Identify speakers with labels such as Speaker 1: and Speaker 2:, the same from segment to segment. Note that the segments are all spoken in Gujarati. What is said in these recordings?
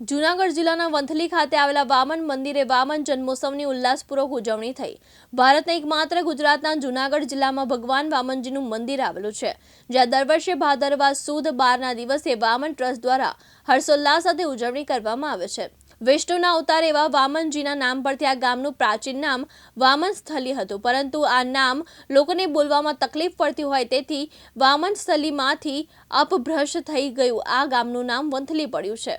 Speaker 1: જૂનાગઢ જિલ્લાના વંથલી ખાતે આવેલા વામન મંદિરે વામન જન્મોત્સવની ઉલ્લાસપૂર્વક ઉજવણી થઈ. ભારતના એકમાત્ર ગુજરાતના જૂનાગઢ જિલ્લામાં ભગવાન વામનજીનું મંદિર આવેલું છે, જ્યાં દર વર્ષે ભાદરવા સુદ બારના દિવસે વામન ટ્રસ્ટ દ્વારા હર્ષોલ્લાસ સાથે ઉજવણી કરવામાં આવે છે. વિષ્ણુના અવતાર એવા વામનજીના નામ પરથી આ ગામનું પ્રાચીન નામ વામન સ્થલી હતું, પરંતુ આ નામ લોકોને બોલવામાં તકલીફ પડતી હોય તેથી વામન સ્થલીમાંથી અપભ્રષ્ટ થઈ ગયું. આ ગામનું નામ વંથલી પડ્યું છે.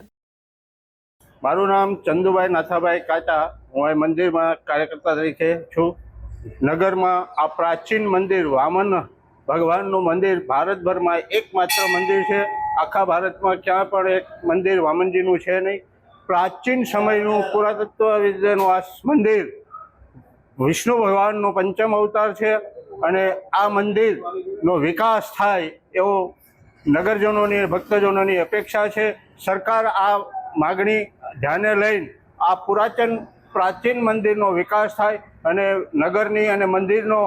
Speaker 2: મારું નામ ચંદુભાઈ નાથાભાઈ કાટા. હું અહીં મંદિરમાં કાર્યકર્તા તરીકે છું. નગરમાં આ પ્રાચીન મંદિર વામન ભગવાનનું મંદિર ભારતભરમાં એકમાત્ર મંદિર છે. આખા ભારતમાં ક્યાં પણ એક મંદિર વામનજીનું છે નહીં. પ્રાચીન સમયનું પુરાતત્વ વિદ્યાનું આ મંદિર વિષ્ણુ ભગવાનનો પંચમ અવતાર છે અને આ મંદિરનો વિકાસ થાય એવો નગરજનોની ભક્તજનોની અપેક્ષા છે. સરકાર આ માગણી ધ્યાને લઈને આ પુરાતન પ્રાચીન મંદિરનો વિકાસ થાય અને નગરની અને મંદિરનો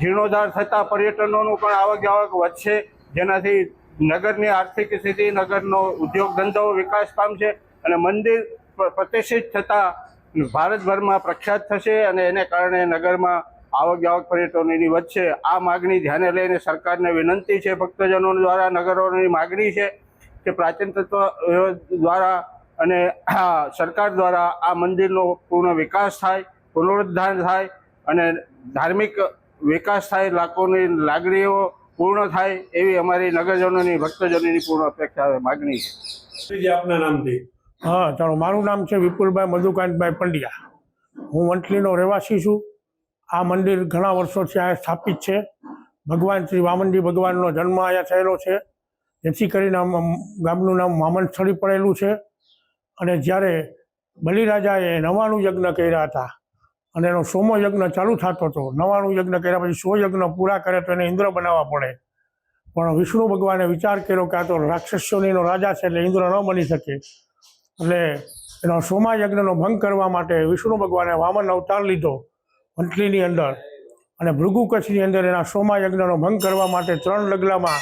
Speaker 2: જીર્ણોદ્ધાર થતાં પર્યટનોનું પણ આવક જાવક વધશે. જેનાથી નગરની આર્થિક સ્થિતિ, નગરનો ઉદ્યોગ ધંધો, વિકાસ પામશે અને મંદિર પ્રતિષ્ઠિત થતાં ભારતભરમાં પ્રખ્યાત થશે અને એને કારણે નગરમાં આવક જાવક પર્યટનોની વધશે. આ માગણી ધ્યાને લઈને સરકારને વિનંતી છે, ભક્તજનો દ્વારા, નગરોની માગણી છે કે પ્રાચીન તત્વ દ્વારા અને આ સરકાર દ્વારા આ મંદિરનો પૂર્ણ વિકાસ થાય પુનરુદ્ધાર થાય અને ધાર્મિક વિકાસ થાય લાખોની લાગણીઓ પૂર્ણ થાય એવી અમારી નગરજનોની ભક્તજનોની પૂર્ણ અપેક્ષા માગણી છે.
Speaker 3: આપના નામથી.
Speaker 4: હા ચાલો મારું નામ છે વિપુલભાઈ મધુકાંતભાઈ પંડ્યા. હું વંટલીનો રહેવાસી છું. આ મંદિર ઘણા વર્ષોથી અહીંયા સ્થાપિત છે. ભગવાન શ્રી વામનજી ભગવાનનો જન્મ અહીંયા થયેલો છે. જેથી કરીને ગામનું નામ વામન સ્થળી પડેલું છે. અને જ્યારે બલિરાજાએ નવાણું યજ્ઞ કર્યા હતા અને એનો સોમો યજ્ઞ ચાલુ થતો હતો, નવાણું યજ્ઞ કર્યા પછી સો યજ્ઞ પૂરા કરે તો એને ઇન્દ્ર બનાવવા પડે. પણ વિષ્ણુ ભગવાને વિચાર કર્યો કે આ તો રાક્ષસોનીનો રાજા છે એટલે ઇન્દ્ર ન બની શકે. એટલે એનો સોમા યજ્ઞનો ભંગ કરવા માટે વિષ્ણુ ભગવાને વામન અવતાર લીધો મંટલીની અંદર અને ભૃગુ કચ્છની અંદર એના સોમા યજ્ઞનો ભંગ કરવા માટે ત્રણ ડગલામાં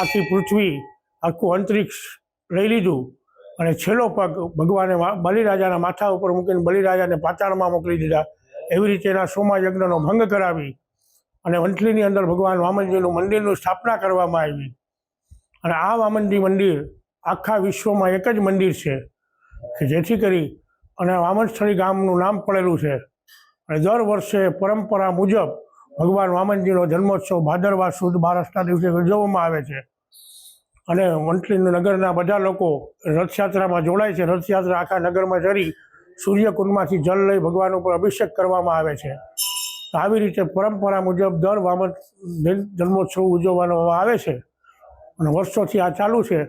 Speaker 4: આખી પૃથ્વી, આખું અંતરિક્ષ લઈ લીધું. અને છેલ્લો પગ ભગવાને બલિરાજાના માથા ઉપર મૂકીને બલિરાજાને પાતાળમાં મોકલી દીધા. એવી રીતે એના સોમા યજ્ઞનો ભંગ કરાવી અને વંથલીની અંદર ભગવાન વામનજીનું મંદિરનું સ્થાપના કરવામાં આવી. અને આ વામનજી મંદિર આખા વિશ્વમાં એક જ મંદિર છે કે જેથી કરી અને વામનસ્થળી ગામનું નામ પડેલું છે. અને દર વર્ષે પરંપરા મુજબ ભગવાન વામનજીનો જન્મોત્સવ ભાદરવા સુદ બારસના દિવસે ઉજવવામાં આવે છે. અને વંટલી નગરના બધા લોકો રથયાત્રામાં જોડાય છે. રથયાત્રા આખા નગરમાં જરી સૂર્યકુંડમાંથી જલ લઈ ભગવાન ઉપર અભિષેક કરવામાં આવે છે. આવી રીતે પરંપરા મુજબ દર વામન જન્મોત્સવ ઉજવવાનો આવે છે. અને વર્ષોથી આ ચાલુ છે.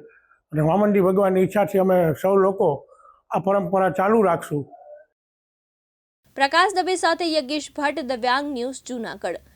Speaker 4: અને વામનજી ભગવાનની ઈચ્છાથી અમે સૌ લોકો આ પરંપરા ચાલુ રાખશું.
Speaker 1: પ્રકાશ દવે સાથે યજ્ઞેશ ભટ્ટ, દવ્યાંગ ન્યૂઝ જૂનાગઢ.